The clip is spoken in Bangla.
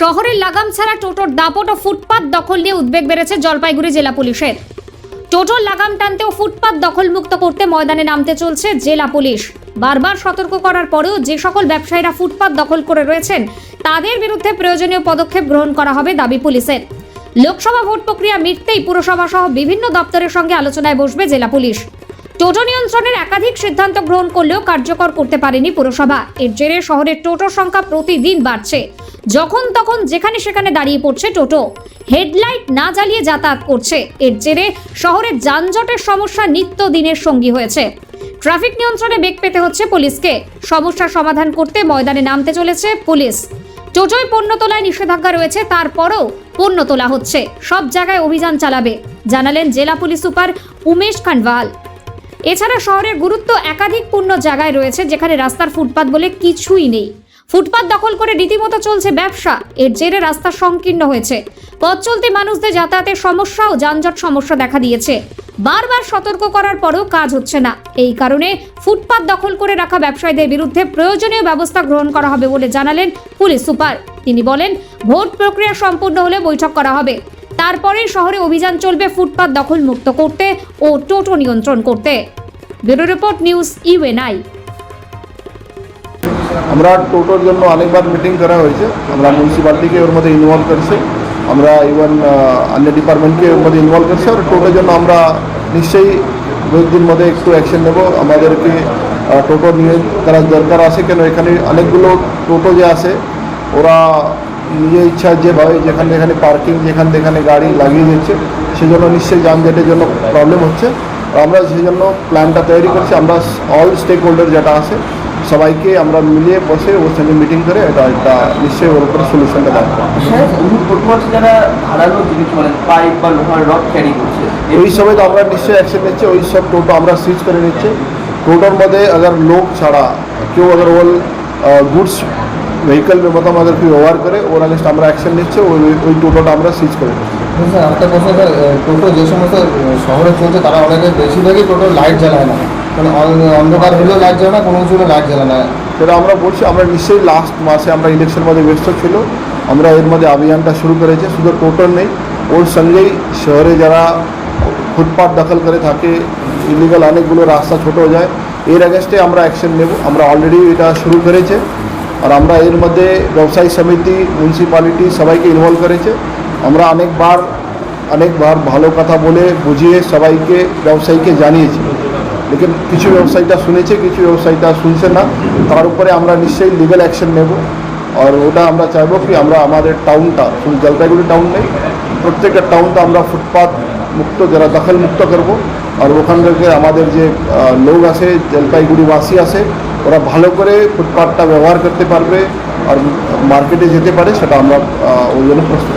শহরের লাগাম ছাড়া টোটোর দাপট ও ফুটপাত দখল নিয়ে উদ্বেগ বেড়েছে জলপাইগুড়ি জেলা পুলিশের। টোটোর লাগাম টানতে ও ফুটপাত দখলমুক্ত করতে ময়দানে নামতে চলছে জেলা পুলিশ। বারবার সতর্ক করার পরেও যে সকল ব্যবসায়ীরা ফুটপাত দখল করে রয়েছেন, তাদের বিরুদ্ধে প্রয়োজনীয় পদক্ষেপ গ্রহণ করা হবে দাবি পুলিশের। লোকসভা ভোট প্রক্রিয়া মিটতেই পুরসভা সহ বিভিন্ন দপ্তরের সঙ্গে আলোচনায় বসবে জেলা পুলিশ। টোটো নিয়ন্ত্রণের একাধিক সিদ্ধান্ত গ্রহণ করলেও কার্যকর করতে পারেনি পুরসভা। এর জেরে শহরের টোটোর সংখ্যা প্রতিদিন বাড়ছে। যখন তখন যেখানে সেখানে দাঁড়িয়ে পড়ছে টোটো। হেডলাইট না জ্বালিয়ে যাতায়াত করছে। এর জেরে শহরের যানজটের সমস্যা নিত্য দিনের সঙ্গী হয়েছে। ট্রাফিক নিয়ন্ত্রণে বেগ পেতে হচ্ছে পুলিশকে। সমস্যার সমাধান করতে ময়দানে নামতে চলেছে পুলিশ। টোটোয় পণ্য তোলায় নিষেধাজ্ঞা রয়েছে, তারপরও পণ্য তোলা হচ্ছে। সব জায়গায় অভিযান চালাবে, জানালেন জেলা পুলিশ সুপার উমেশ খানওয়াল। এছাড়া শহরের গুরুত্ব একাধিক পূর্ণ জায়গায় রয়েছে, যেখানে রাস্তার ফুটপাত বলে কিছুই নেই। ফুটপাত দখল করে রীতিমতো চলছে ব্যবসা। এর জেরে রাস্তা সংকীর্ণ হয়েছে। পথ চলতে মানুষদের যাতায়াতের সমস্যা ও যানজট সমস্যা দেখা দিয়েছে। বারবার সতর্ক করার পরেও কাজ হচ্ছে না। এই কারণে ফুটপাত দখল করে রাখা ব্যবসায়ীদের বিরুদ্ধে প্রয়োজনীয় ব্যবস্থা গ্রহণ করা হবে বলে জানালেন পুলিশ সুপার। তিনি বলেন, ভোট প্রক্রিয়া সম্পূর্ণ হলে বৈঠক করা হবে। তারপরেই শহরে অভিযান চলবে ফুটপাত দখল মুক্ত করতে ও টোটো নিয়ন্ত্রণ করতে। ব্যুরো রিপোর্ট নিউজ ইউএনআই আমরা টোটোর জন্য অনেকবার মিটিং করা হয়েছে। আমরা মিউনিসিপালিটিকে ওর মধ্যে ইনভলভ করছি। আমরা ইভেন অন্য ডিপার্টমেন্টকে ওর মধ্যে ইনভলভ করছি আর টোটোর জন্য আমরা নিশ্চয়ই দুই দিন মধ্যে একটু অ্যাকশন নেব। আমাদেরকে টোটো নিয়ে করার দরকার আছে কেন এখানে অনেকগুলো টোটো যে আছে, ওরা নিজের ইচ্ছা যেভাবে যেখানে যেখানে পার্কিং যেখানে যেখানে গাড়ি লাগিয়ে দিচ্ছে, সেজন্য নিশ্চয়ই যানজটের জন্য প্রবলেম হচ্ছে। আমরা সেই জন্য প্ল্যানটা তৈরি করছি। আমরা অল স্টেক হোল্ডার যেটা আছে সবাইকে আমরা মিলিয়ে বসে ওর সঙ্গে মিটিং করে এটা একটা নিশ্চয়ই ওর উপরে সলিউশনটা দেওয়া স্যার উনি প্রথমত যারা ধারালো জিনিস মানে পাইপ বা লোহার রড ক্যারি করছে ওই সময় তো আমরা নিশ্চয়ই অ্যাকশন নিচ্ছি ওই সব টোটো আমরা সুইচ করে নিচ্ছি টোটোর মধ্যে अगर লোক ছাড়া কেউ अगर वो গুডস ভেহিকল में मतलब अगर কেউ ব্যবহার করে ওর আগেস্ট আমরা অ্যাকশন নিচ্ছি ওই ওই টোটোটা আমরা সুইচ করে নিচ্ছি স্যার একটা প্রশ্ন স্যার টোটো যে সমস্ত শহরে চলছে তারা অনেকে বেশিরভাগই টোটো লাইট জ্বালায় না মানে অন- অন্ধকার হলেও জ্বালায় না, কোনো কিছু লাইট না সেটা আমরা বলছি, আমরা নিশ্চয়ই লাস্ট মাসে আমরা ইলেকশন মধ্যে ব্যস্ত ছিল। আমরা এর মধ্যে অভিযানটা শুরু করেছি, শুধু টোটাল নেই, ওর সঙ্গেই শহরে যারা ফুটপাথ দখল করে থাকে ইলিগাল অনেকগুলো রাস্তা ছোট যায়, এর অ্যাগেস্টে আমরা অ্যাকশন নেব। আমরা অলরেডি এটা শুরু করেছে, আর আমরা এর মধ্যে ব্যবসায়ী সমিতি মিউনিসিপ্যালিটি সবাইকে ইনভলভ করেছে। আমরা অনেকবার অনেকবার ভালো কথা বলে বুঝিয়ে সবাইকে, ব্যবসায়ীকে জানিয়েছি। লেকিন কিছু ব্যবসায়ীটা শুনেছে, কিছু ব্যবসায়ীটা শুনছে না। তার উপরে আমরা নিশ্চয়ই লিগাল অ্যাকশন নেব। আর ওটা আমরা চাইব কি আমরা আমাদের টাউনটা শুধু জলপাইগুড়ি টাউন নেই, প্রত্যেকটা টাউনটা আমরা ফুটপাথ মুক্ত, যারা দখল মুক্ত করব। আর ওখান থেকে আমাদের যে লোক আছে, জলপাইগুড়িবাসী আছে, ওরা ভালো করে ফুটপাথটা ব্যবহার করতে পারবে আর মার্কেটে যেতে পারে, সেটা আমরা ওই জন্য প্রস্তুত।